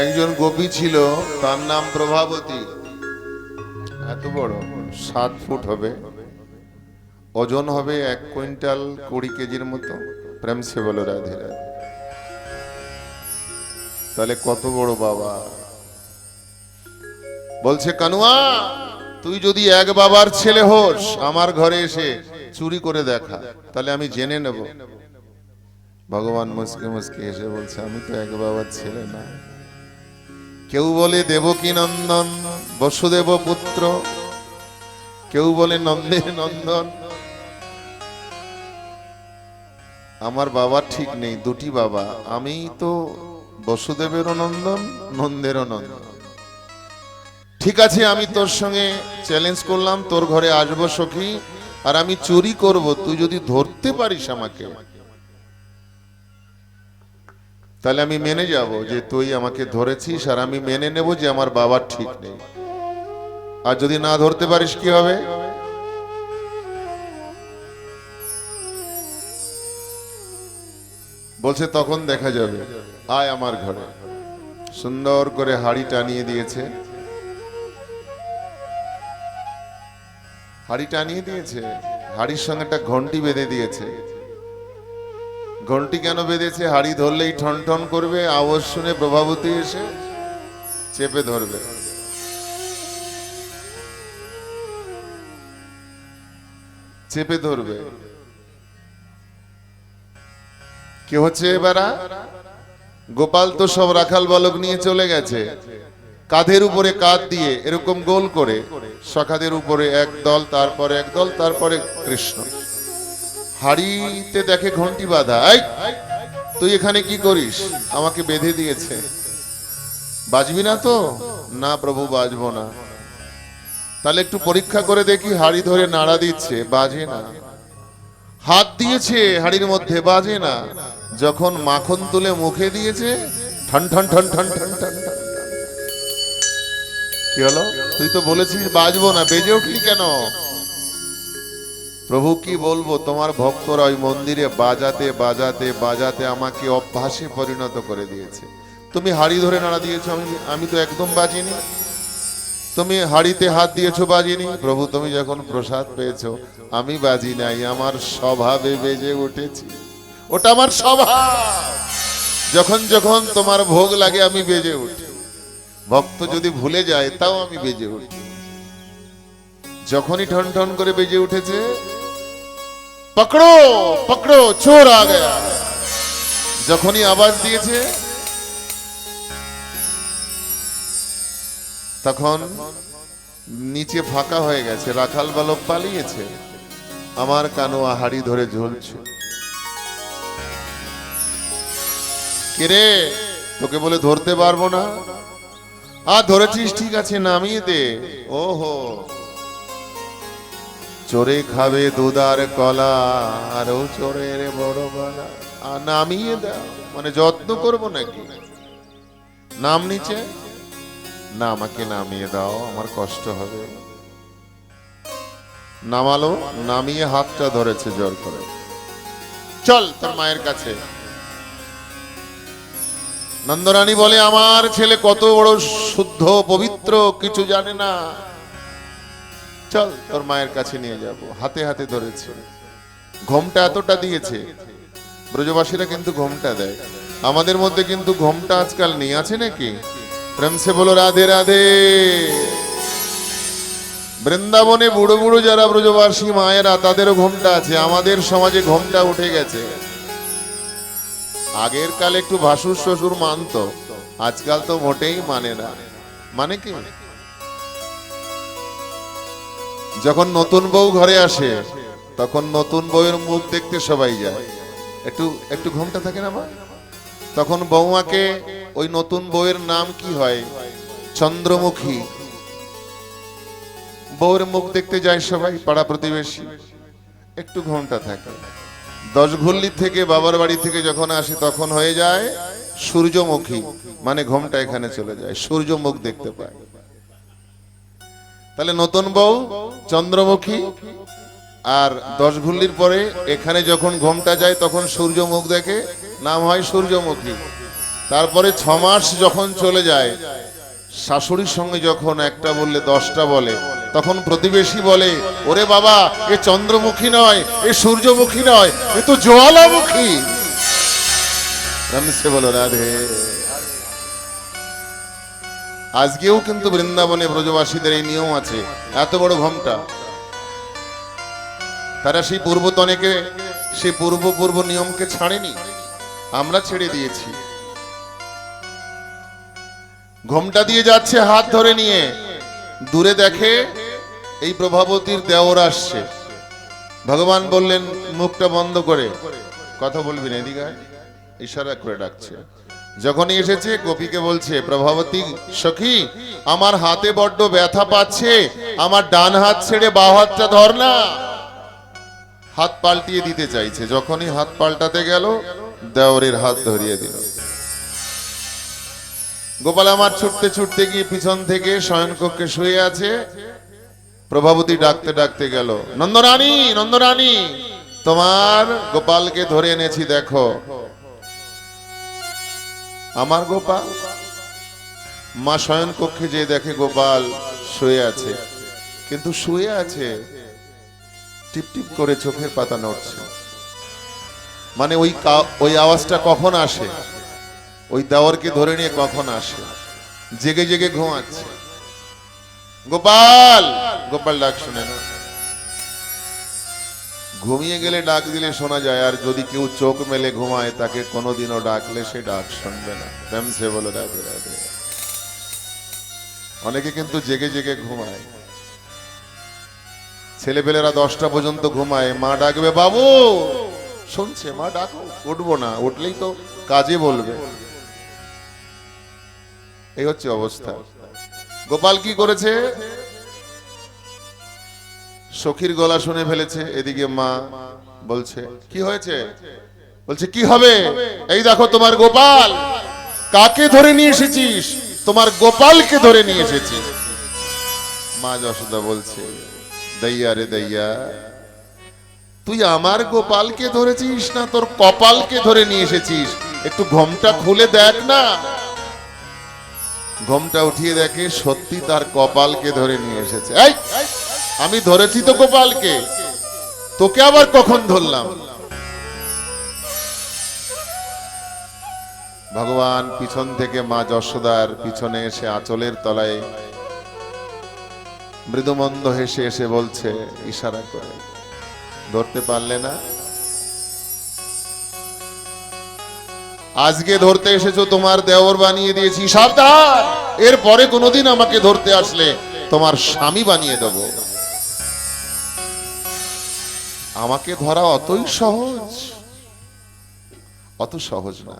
একজন গোপী ছিল, তার নাম প্রভাবতী। এত বড়, সাত ফুট হবে। ওজন হবে এক কুইন্টাল কুড়ি কেজির মতো। প্রেম সে বলো, রাধে তাহলে কত বড় বাবা? বলছে, কানুয়া, তুই যদি এক বাবার ছেলে হোস, আমার ঘরে এসে চুরি করে দেখা। তাহলে আমি জেনে নেব। ভগবান মুসকে মুসকে এসে বলছে, আমি তো এক বাবার ছেলে না। কেউ বলে দেবকী নন্দন, বসুদেব পুত্র। কেউ বলে নন্দের নন্দন। আমার বাবা ঠিক নেই, দুটি বাবা। আমি তো বসুদেবেরও নন্দন, নন্দেরও নন্দন। ঠিক আছে, আমি তোর সঙ্গে চ্যালেঞ্জ করলাম, তোর ঘরে আসব সখী, আর আমি চুরি করব, তুই যদি ধরতে পারিস আমাকে আমাকে। তাহলে আমি মেনে যাব যে তুই আমাকে ধরেছিস আর আমি মেনে নেব যে আমার বাবার ঠিক নেই। আর যদি না ধরতে পারিস কি হবে? বলছে, তখন দেখা যাবে। আয় আমার ঘরে। সুন্দর করে হাড়ি টানিয়ে দিয়েছে। হাড়ি টানিয়ে দিয়েছে। হাড়ির সঙ্গে একটা ঘন্টি বেঁধে দিয়েছে। ঘন্টি কেন বেঁধেছে? হাড়ি ধরলেই ঠন ঠন করবে, আওয়াজ শুনে প্রভাবতী এসে চেপে ধরবে। চেপে ধরবে। কে হচ্ছে এবারা? গোপাল তো সব রাখাল বালক নিয়ে চলে গেছে। কাঁধের উপরে কাঁধ দিয়ে এরকম গোল করে, সখাদের উপরে এক দল, তারপরে এক দল, তারপরে কৃষ্ণ। হাড়িতে দেখে ঘন্টি বাঁধা। তুই এখানে কি করিস? আমাকে বেঁধে দিয়েছে। বাজবি না তো? না প্রভু বাজবো না। তাহলে একটু পরীক্ষা করে দেখি, হাড়ি ধরে নাড়া দিচ্ছে, বাজে না। হাত দিয়েছে, হাড়ির মধ্যে বাজে না। যখন মাখন তুলে মুখে দিয়েছে ঠন ঠন ঠন ঠন ঠন ঠন। কি হলো? তুই তো বলেছিস, বাজবো না, বেজে উঠলি কেন? প্রভু, কি বলব? তোমার ভক্তরা ওই মন্দিরে বাজাতে বাজাতে বাজাতে আমাকে অভ্যাসে পরিণত করে দিয়েছে। তুমি হাড়ি ধরে নাড়া দিয়েছ, আমি আমি তো একদম বাজিনি। তুমি হাড়িতে হাত দিয়েছ, বাজিনি। প্রভু, তুমি যখন প্রসাদ পেয়েছ, আমি বাজি নাই, আমার স্বভাবে বেজে উঠেছি। ওটা আমার স্বভাব। যখন যখন তোমার ভোগ লাগে, আমি বেজে উঠি। ভক্ত যদি ভুলে যায়, তাও আমি বেজে উঠি। যখনই ঠন ঠন করে বেজে উঠেছে পকড়ো পকড়ো চোর আ গয়া যখনই আওয়াজ দিয়েছে তখন নিচে ফাঁকা হয়ে গেছে, রাখাল বালক পালিয়েছে। আমার কানোয়া হাড়ি ধরে ঝুলছে। কিরে তোকে বলে ধরতে পারব না? আর ধরেছিস, ঠিক আছে, নামিয়ে দে। ওহো। চোরে খাবে দুধার কলা, আর চোরের বড় গলা। আর নামিয়ে দাও মানে যত্ন করব নাকি? নাম নিচে। না, আমাকে নামিয়ে দাও, আমার কষ্ট হবে। নামালো, নামিয়ে হাতটা ধরেছে জোর করে। চল তোর মায়ের কাছে। নন্দরানী বলে, আমার ছেলে কত বড় শুদ্ধ, পবিত্র, কিছু জানে না। চল তোর মায়ের কাছে নিয়ে যাব। হাতে হাতে ধরেছে। ঘোমটা এতটা দিয়েছে। ব্রজবাসীরা কিন্তু ঘোমটা দেয়। আমাদের মধ্যে কিন্তু ঘোমটা আজকাল নেই। আছে নাকি? প্রেম সে বলো, রাধে রাধে। বৃন্দাবনে বুড়ো বুড়ো যারা ব্রজবাসী মায়েরা, তাদেরও ঘোমটা আছে। আমাদের সমাজে ঘোমটা উঠে গেছে। আগের কালে একটু ভাসুর শ্বশুর মানতো। আজকাল তো মোটেই মানে না। মানে কি? যখন নতুন বউ ঘরে আসে, তখন নতুন বউয়ের মুখ দেখতে সবাই যায়। একটু একটু ঘুমটা থাকে না মা? তখন বৌমাকে ওই নতুন বউয়ের নাম কি হয়? চন্দ্রমুখী। বউয়ের মুখ দেখতে যায় সবাই, পাড়া প্রতিবেশী। একটু ঘুমটা থাকে। দশ ঘুল্লি থেকে বাবার বাড়ি থেকে যখন আসে, তখন হয়ে যায় সূর্যমুখী। মানে ঘুমটা এখানে চলে যায়, সূর্যমুখ দেখতে পায়। তাহলে নতুন বউ, চন্দ্রমুখী আর দশ ঘুল্লির পরে এখানে যখন ঘোমটা যায় তখন সূর্য মুখ দেখে, নাম হয় সূর্যমুখী। তারপরে ছ মাস যখন চলে যায়, শাশুড়ির সঙ্গে যখন একটা বললে, দশটা বলে, তখন প্রতিবেশী বলে, ওরে বাবা, এ চন্দ্রমুখী নয়, এ সূর্যমুখী নয়, এ তো জ্বালামুখী। রমসে বলো, রাধে আজকেও কিন্তু বৃন্দাবনে ব্রজবাসীদের এই নিয়ম আছে। এত বড় ঘমটা। তারা সেই পূর্বতনেকে সেই পূর্ব পূর্ব নিয়মকে ছাড়েনি। আমরা ছেড়ে দিয়েছি। ঘোমটা দিয়ে যাচ্ছে হাত ধরে নিয়ে। দূরে দেখে এই প্রভাবতীর দেওর আসছে। ভগবান বললেন, মুখটা বন্ধ করে। কথা বলবি না এদিকে ইশারা করে ডাকছে। যখনই এসেছে, গোপীকে বলছে, প্রভাবতী, সখী, আমার হাতে বড্ড ব্যথা পাচ্ছে। আমার ডান হাত ছেড়ে বাঁ হাতটা ধর না। হাত পাল্টিয়ে দিতে চাইছে। যখনই হাত পাল্টাতে গেল, দেওরের হাত ধরিয়ে দিল। গোপাল আমার ছুটতে ছুটতে গিয়ে পিছন থেকে শয়নকক্ষে শুয়ে আছে। প্রভাবতী ডাকতে ডাকতে গেল, নন্দরানী নন্দরানী, তোমার গোপালকে ধরে এনেছি, দেখো। আমার গোপাল? মা শয়ন কক্ষে যে দেখে গোপাল শুয়ে আছে। কিন্তু শুয়ে আছে, টিপ টিপ করে চোখের পাতা নড়ছে। মানে ওই ওই আওয়াজটা কখন আসে? ওই দেওয়ারকে ধরে নিয়ে কখন আসে? জেগে জেগে ঘুমাচ্ছে। গোপাল! গোপাল ডাক শুনে না ঘুমিয়ে গেলে ডাক দিলে শোনা যায়, আর যদি কেউ চোখ মেলে ঘুমায়, তাকে কোনোদিনও ডাকলে সে ডাক শুনবে না। প্রেম বলো, রাধে রাধে। অনেকে কিন্তু জেগে জেগে ঘুমায়। ছেলেপেলেরা দশটা পর্যন্ত ঘুমায়। মা ডাকবে, বাবু! শুনছে, মা, ডাকো। উঠবো না, উঠলেই তো কাজে বলবে। এই হচ্ছে অবস্থা। গোপাল কি করেছে? সখীর গলা শুনে ফেলেছে, এদিকে মা বলছে, কি হয়েছে? বলছে, কি হবে? এই দেখো তোমার গোপাল। কাকে ধরে নিয়ে এসেছিস? তোমার গোপালকে ধরে নিয়ে এসেছি মা যশোদা বলছে, দইয়া রে দইয়া, তুই আমার গোপালকে ধরেছিস না তোর কপালকে ধরে নিয়ে এসেছিস? একটু ঘমটা খুলে দেখ না। ঘমটা উঠিয়ে দেখে সত্যি তার কপালকে ধরে নিয়ে এসেছে। এই! আমি ধরেছি তো গোপালকে। তোকে আবার কখন ধরলাম? ভগবান পিছন থেকে মা যশোদার পিছনে এসে আঁচলের তলায় মৃদুমন্দ হেসে এসে বলছে, ইশারা করে। ধরতে পারলে না? আজকে ধরতে এসেছ, তোমার দেওর বানিয়ে দিয়েছি। সাবধান! এরপরে কোনোদিন আমাকে ধরতে আসলে তোমার স্বামী বানিয়ে দেব। আমাকে ধরা অতই সহজ অত সহজ না